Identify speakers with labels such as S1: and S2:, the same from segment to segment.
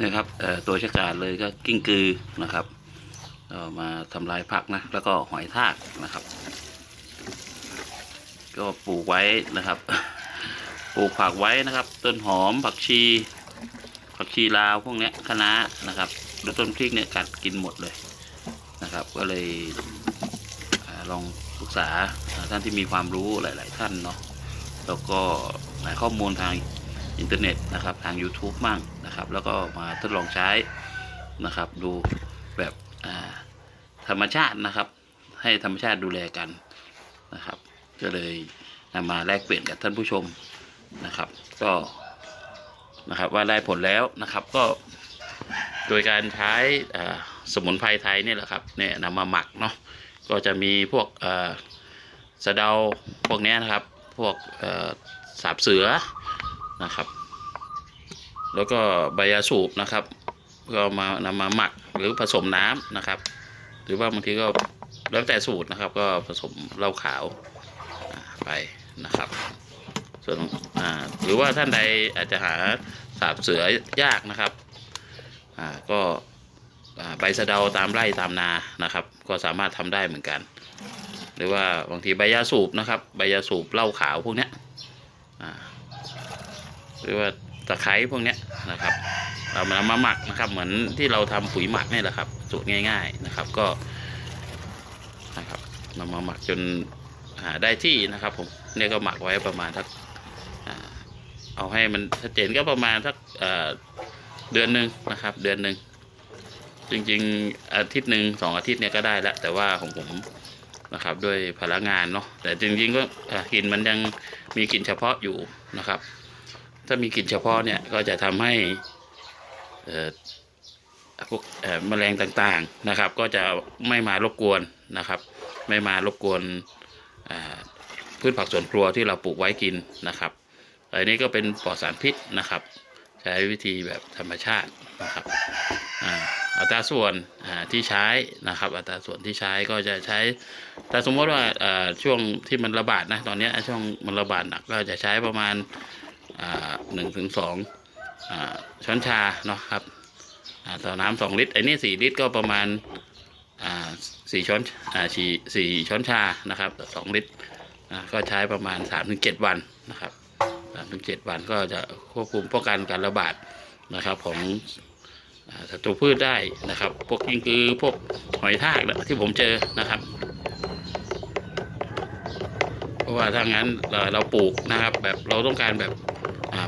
S1: นี่ยครับตัวชะกาดเลยก็กิ้งกือนะครับก็มาทำลายผักนะแล้วก็หอยทากนะครับ ก็ปลูกไว้นะครับปลูกผักไว้นะครับ ต้นหอมผักชี ผักชีลาวพวกนี้คะน้านะครับแล้วต้นพริกเนี่ยกัดกินหมดเลยนะครับ ก็เลยลองปรึกษาท่านที่มีความรู้หลาย ๆ ท่านเนาะแล้วก็หาข้อมูลทาง อินเทอร์เน็ตนะครับทาง YouTube มั่งนะครับแล้วก็มาทดลองใช้นะครับดูแบบธรรมชาตินะครับ ให้ธรรมชาติดูแลกันนะครับ ก็เลยนำมาแลกเปลี่ยนกับท่านผู้ชมนะครับ ก็นะครับว่าได้ผลแล้วนะครับก็โดยการใช้สมุนไพรไทยนี่แหละครับเนี่ยนำมาหมักเนาะก็จะมีพวกสะเดาพวกนี้นะครับ พวกสาบเสือ นะครับ แล้วก็ใบยาสูบนะครับ ก็มานำมาหมักหรือผสมน้ำนะครับ หรือว่าบางทีก็แล้วแต่สูตรนะครับ ก็ผสมเหล้าขาวไปนะครับส่วนอ่าหรือว่าท่านใดอาจจะหาสาบเสือยากนะครับอ่าก็ใบสะเดาตามไร่ตามนานะครับ ก็สามารถทำได้เหมือนกัน หรือว่าบางทีใบยาสูบนะครับ ใบยาสูบเหล้าขาวพวกเนี้ยอ่า หรือว่าตะไคร้พวกเนี้ยนะครับ เรามามาหมักนะครับ เหมือนที่เราทำปุ๋ยหมักนี่แหละครับ สูตรง่าย ๆนะครับก็นะครับนำมาหมักจนหาได้ที่นะครับ ผมเนี่ยก็หมักไว้ประมาณสักอ่าเอาให้มันชัดเจนก็ประมาณสักเดือนหนึ่งนะครับ เดือนหนึ่งจริงๆอาทิตย์หนึ่งสองอาทิตย์เนี่ยก็ได้แล้วแต่ว่าของผมนะครับด้วยพลังงานเนาะแต่จริงๆก็กลิ่นมันยังมีกลิ่นเฉพาะอยู่นะครับ ถ้ามีกลิ่นเฉพาะเนี่ยก็จะทำให้พวกแมลงต่างๆนะครับ ก็จะไม่มารบกวนนะครับ ไม่มารบกวนพืชผักสวนครัวที่เราปลูกไว้กินนะครับอันนี้ก็เป็นปลอดสารพิษนะครับ ใช้วิธีแบบธรรมชาตินะครับอ่าอัตราส่วนอ่าที่ใช้นะครับ อัตราส่วนที่ใช้ก็จะใช้ถ้าสมมติว่าอ่าช่วงที่มันระบาดนะตอนนี้ช่วงมันระบาดหนักก็จะใช้ประมาณ หนึ่งถึงสองอช้อนชาเนาะครับต่อน้ำสองลิตรไอ้นี่สี่ลิตรก็ประมาณสี่ช้อนสี่สี่ช้อนชานะครับสองลิตรก็ใช้ประมาณสามถึงเจ็ดวันนะครับสามถึงเจ็ดวันก็จะควบคุมป้องกันการระบาดนะครับของศัตรูพืชได้นะครับ พวกกิ้งกือพวกหอยทากนี่ยที่ผมเจอนะครับ เพราะว่าถ้างั้นเราปลูกนะครับ แบบเราต้องการแบบ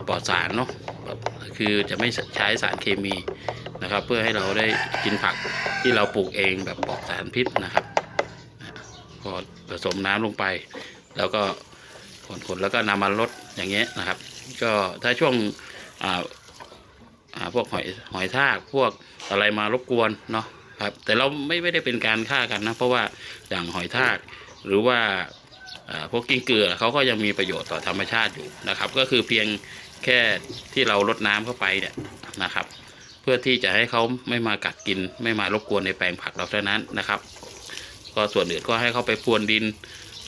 S1: ปลอดสารเนาะแบบคือจะไม่ใช้สารเคมีนะครับ เพื่อให้เราได้กินผักที่เราปลูกเองแบบปลอดสารพิษนะครับพอผสมน้ำลงไป แล้วก็คนๆแล้วก็นำมาลดอย่างเงี้ยนะครับ ก็ถ้าช่วงอ่าอ่าพวกหอยหอยทากพวกอะไรมารบกวนเนาะครับแต่เราไม่ไม่ได้เป็นการฆ่ากันนะ เพราะว่าอย่างหอยทากหรือว่าอ่าพวกกิ้งเกลือเขาก็ยังมีประโยชน์ต่อธรรมชาติอยู่นะครับ ก็คือเพียง แค่ที่เราลดน้ำเข้าไปเนี่ยนะครับ เพื่อที่จะให้เขาไม่มากัดกิน ไม่มารบกวนในแปลงผักเราเท่านั้นนะครับ ก็ส่วนอื่นก็ให้เขาไปพรวนดิน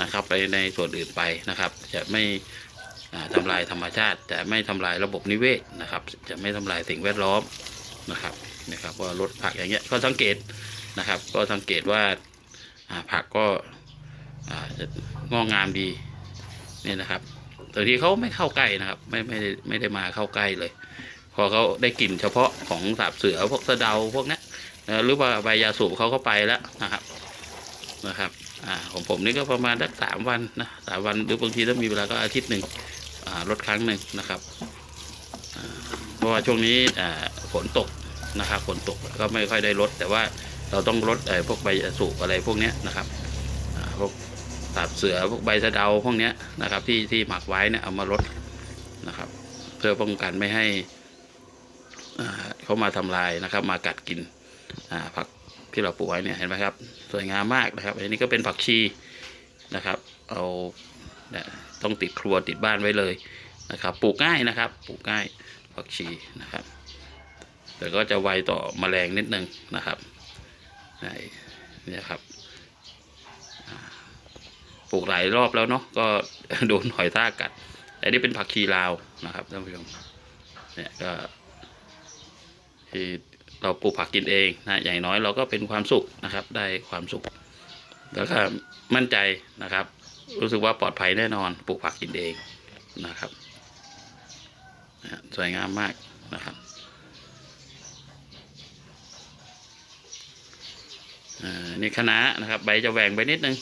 S1: นะครับ ไปในส่วนอื่นไปนะครับ จะไม่อ่าทำลายธรรมชาติ จะไม่ทำลายระบบนิเวศนะครับ จะไม่ทำลายสิ่งแวดล้อมนะครับนะครับว่าลดผักอย่างเงี้ยก็สังเกตนะครับ ก็สังเกตว่าผักก็งอกงามดีเนี่ยนะครับ แต่ทีเขาไม่เข้าใกล้นะครับ ไม่ไม่ไม่ได้มาเข้าใกล้เลย พอเขาได้กลิ่นเฉพาะของสาบเสือพวกสะเดาพวกนี้นะหรือว่าใบยาสูบเขาก็ไปแล้วนะครับนะครับอ่าของผมนี่ก็ประมาณสักสามวันนะสามวันหรือบางทีถ้ามีเวลาก็อาทิตย์หนึ่งอ่าลดครั้งหนึ่งนะครับเพราะว่าช่วงนี้อ่าฝนตกนะครับฝนตกก็ไม่ค่อยได้ลดแต่ว่าเราต้องลดไอ้พวกใบยาสูบอะไรพวกนี้นะครับอ่าพวก สาบเสือพวกใบสะเดาพวกเนี้ยนะครับที่ที่หมักไว้เนี่ยเอามาลดนะครับ เพื่อป้องกันไม่ให้เขามาทำลายนะครับ มากัดกินผักที่เราปลูกไว้เนี่ยเห็นไหมครับ สวยงามมากนะครับ อันนี้ก็เป็นผักชีนะครับ เอาเนี่ยต้องติดครัวติดบ้านไว้เลยนะครับ ปลูกง่ายนะครับ ปลูกง่ายผักชีนะครับ แต่ก็จะไวต่อแมลงนิดนึงนะครับนี่นี่ยครับ ปลูกหลายรอบแล้วเนาะก็โดนหอยทากกัดแต่นี่เป็นผักชีลาวนะครับท่านผู้ชมเนี่ยก็ที่เราปลูกผักกินเองนะอย่างน้อยเราก็เป็นความสุขนะครับ ได้ความสุข แล้วก็มั่นใจนะครับ รู้สึกว่าปลอดภัยแน่นอนปลูกผักกินเองนะครับสวยงามมากนะครับอ่านี่คะน้านะครับ ใบจะแหว่งไปนิดนึง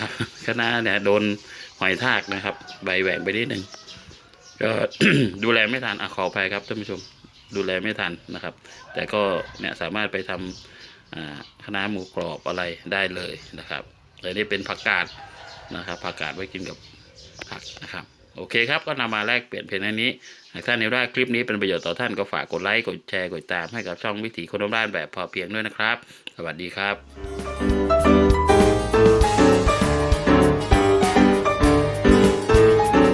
S1: ครับคะเนี่ยโดนหอยทากนะครับ ใบแหว่งไปนิดหนึ่งก็ดูแลไม่ทันอะขออภัยครับท่านผู้ชมดูแลไม่ทันนะครับ แต่ก็เนี่ยสามารถไปทำอ่าคณะหมูกรอบอะไรได้เลยนะครับแต่นี่เป็นผักกาดนะครับผักกาดไว้กินกับผักนะครับโอเคครับก็นำมาแลกเปลี่ยนเพียงเท่นี้หากท่านเห็นว่าคลิปนี้เป็นประโยชน์ต่อท่านก็ฝากกดไลค์กดแชร์กดติดตามให้กับช่องวิถีคนบ้านแบบพอเพียงด้วยนะครับ สวัสดีครับ